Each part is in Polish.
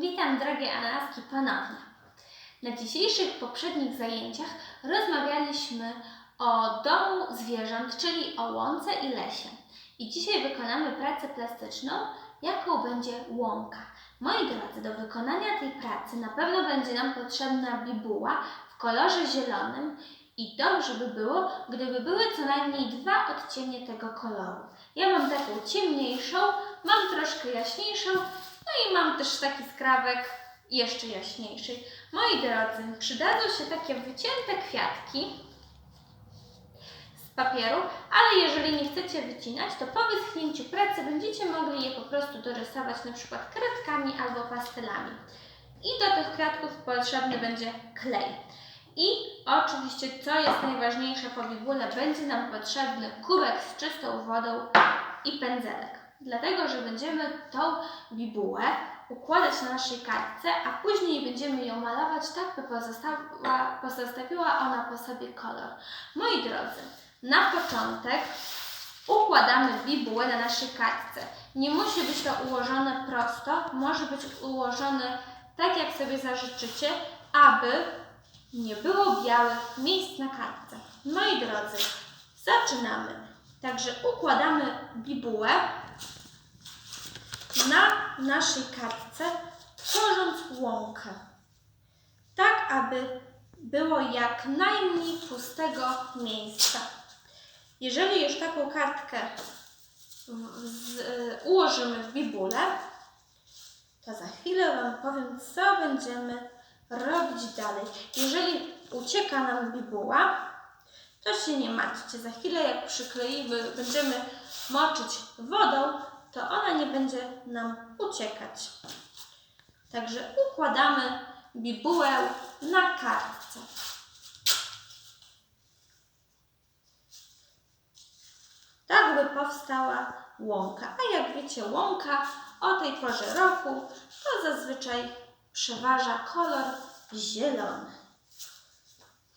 Witam drogie Anaski ponownie. Na dzisiejszych poprzednich zajęciach rozmawialiśmy o domu zwierząt, czyli o łące i lesie. I dzisiaj wykonamy pracę plastyczną, jaką będzie łąka. Moi drodzy, do wykonania tej pracy na pewno będzie nam potrzebna bibuła w kolorze zielonym i dobrze by było, gdyby były co najmniej dwa odcienie tego koloru. Ja mam taką ciemniejszą, mam troszkę jaśniejszą, no i mam też taki skrawek jeszcze jaśniejszy. Moi drodzy, przydadzą się takie wycięte kwiatki z papieru, ale jeżeli nie chcecie wycinać, to po wyschnięciu pracy będziecie mogli je po prostu dorysować na przykład kredkami albo pastelami. I do tych kwiatków potrzebny będzie klej. I oczywiście, co jest najważniejsze po bibule, będzie nam potrzebny kubek z czystą wodą i pędzelek. Dlatego, że będziemy tą bibułę układać na naszej kartce, a później będziemy ją malować tak, by pozostała, pozostawiła ona po sobie kolor. Moi drodzy, na początek układamy bibułę na naszej kartce. Nie musi być to ułożone prosto, może być ułożone tak, jak sobie zażyczycie, aby nie było białych miejsc na kartce. Moi drodzy, zaczynamy. Także układamy bibułę na naszej kartce, tworząc łąkę. Tak, aby było jak najmniej pustego miejsca. Jeżeli już taką kartkę z, ułożymy w bibule, to za chwilę Wam powiem, co będziemy robić dalej. Jeżeli ucieka nam bibuła, to się nie martwcie. Za chwilę, jak przykleimy, będziemy moczyć wodą, to ona nie będzie nam uciekać. Także układamy bibułę na kartce. Tak by powstała łąka. A jak wiecie, łąka o tej porze roku to zazwyczaj przeważa kolor zielony.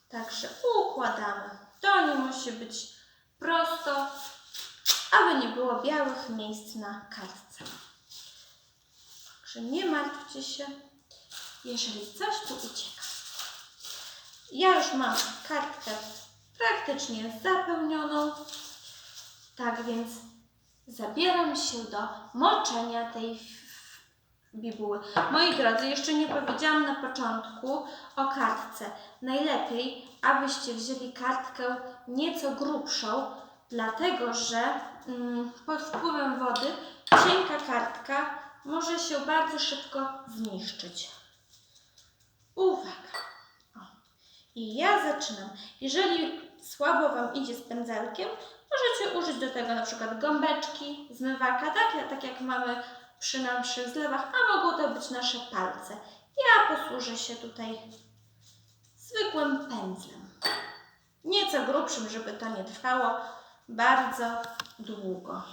Także układamy. To nie musi być prosto, aby nie było białych miejsc na kartce. Także nie martwcie się, jeżeli coś tu ucieka. Ja już mam kartkę praktycznie zapełnioną, tak więc zabieram się do moczenia tej bibuły. Moi drodzy, jeszcze nie powiedziałam na początku o kartce. Najlepiej, abyście wzięli kartkę nieco grubszą, dlatego że mm, pod wpływem wody cienka kartka może się bardzo szybko zniszczyć. Uwaga! O. I ja zaczynam. Jeżeli słabo Wam idzie z pędzelkiem, możecie użyć do tego na przykład gąbeczki, zmywaka, tak, tak jak mamy przy naszych zlewach, a mogą to być nasze palce. Ja posłużę się tutaj zwykłym pędzlem. Nieco grubszym, żeby to nie trwało bardzo długo.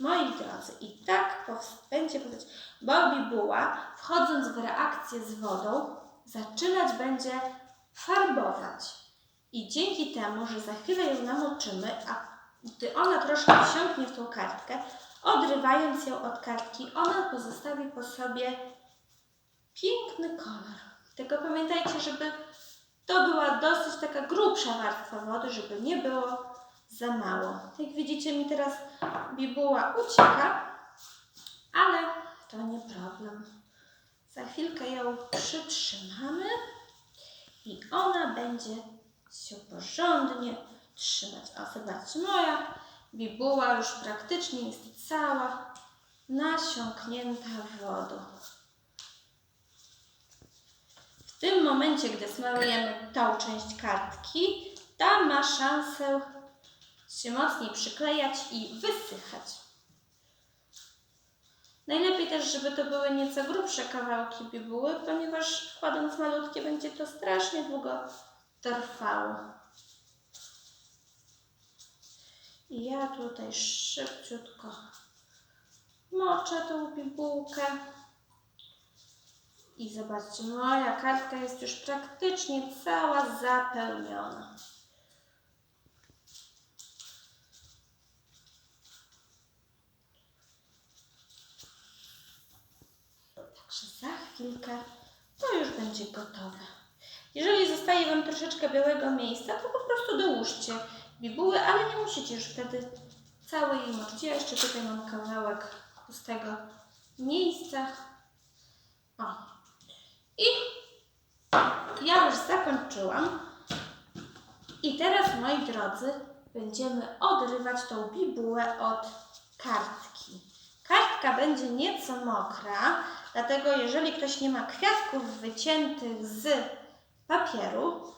Moi drodzy, i tak będzie powiedzieć, bo bibuła, wchodząc w reakcję z wodą, zaczynać będzie farbować. I dzięki temu, że za chwilę ją namoczymy, a gdy ona troszkę wsiąknie w tą kartkę, odrywając ją od kartki, ona pozostawi po sobie piękny kolor. Tylko pamiętajcie, żeby to była dosyć taka grubsza warstwa wody, żeby nie było za mało. Jak widzicie mi teraz bibuła ucieka, ale to nie problem. Za chwilkę ją przytrzymamy i ona będzie się porządnie trzymać. O, zobaczcie, moja bibuła już praktycznie jest cała nasiąknięta wodą. W tym momencie, gdy smarujemy tą część kartki, ta ma szansę się mocniej przyklejać i wysychać. Najlepiej też, żeby to były nieco grubsze kawałki bibuły, ponieważ wkładając malutkie będzie to strasznie długo trwało. I ja tutaj szybciutko moczę tą bibułkę. I zobaczcie, moja kartka jest już praktycznie cała zapełniona. chwilkę to już będzie gotowe. Jeżeli zostaje Wam troszeczkę białego miejsca, to po prostu dołóżcie bibuły, ale nie musicie już wtedy całej jej moczyć. Ja jeszcze tutaj mam kawałek pustego miejsca. O. I ja już zakończyłam. I teraz, moi drodzy, będziemy odrywać tą bibułę od kartki. Kartka będzie nieco mokra, dlatego jeżeli ktoś nie ma kwiatków wyciętych z papieru,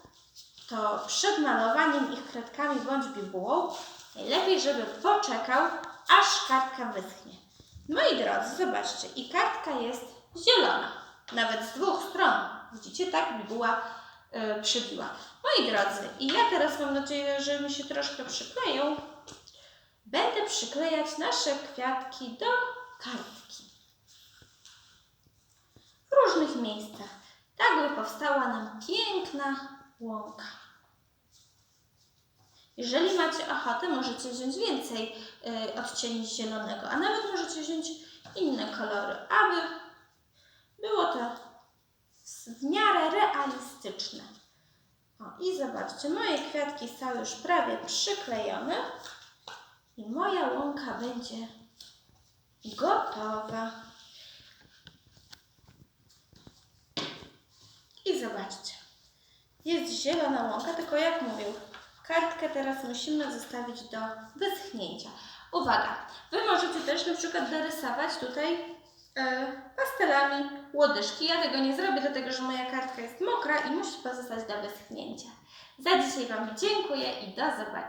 to przed malowaniem ich kredkami bądź bibułą najlepiej, żeby poczekał, aż kartka wyschnie. Moi drodzy, zobaczcie, i kartka jest zielona, nawet z dwóch stron. Widzicie, tak bibuła y, przybiła. Moi drodzy, i ja teraz mam nadzieję, że mi się troszkę przykleją. Będę przyklejać nasze kwiatki do kartki. W różnych miejscach. Tak by powstała nam piękna łąka. Jeżeli macie ochotę, możecie wziąć więcej y, odcieni zielonego, a nawet możecie wziąć inne kolory, aby było to w miarę realistyczne. O, I zobaczcie, moje kwiatki są już prawie przyklejone i moja łąka będzie gotowa. I zobaczcie, jest zielona łąka, tylko jak mówię, kartkę teraz musimy zostawić do wyschnięcia. Uwaga, Wy możecie też na przykład dorysować tutaj e, pastelami łodyżki. Ja tego nie zrobię, dlatego że moja kartka jest mokra i musi pozostać do wyschnięcia. Za dzisiaj Wam dziękuję i do zobaczenia.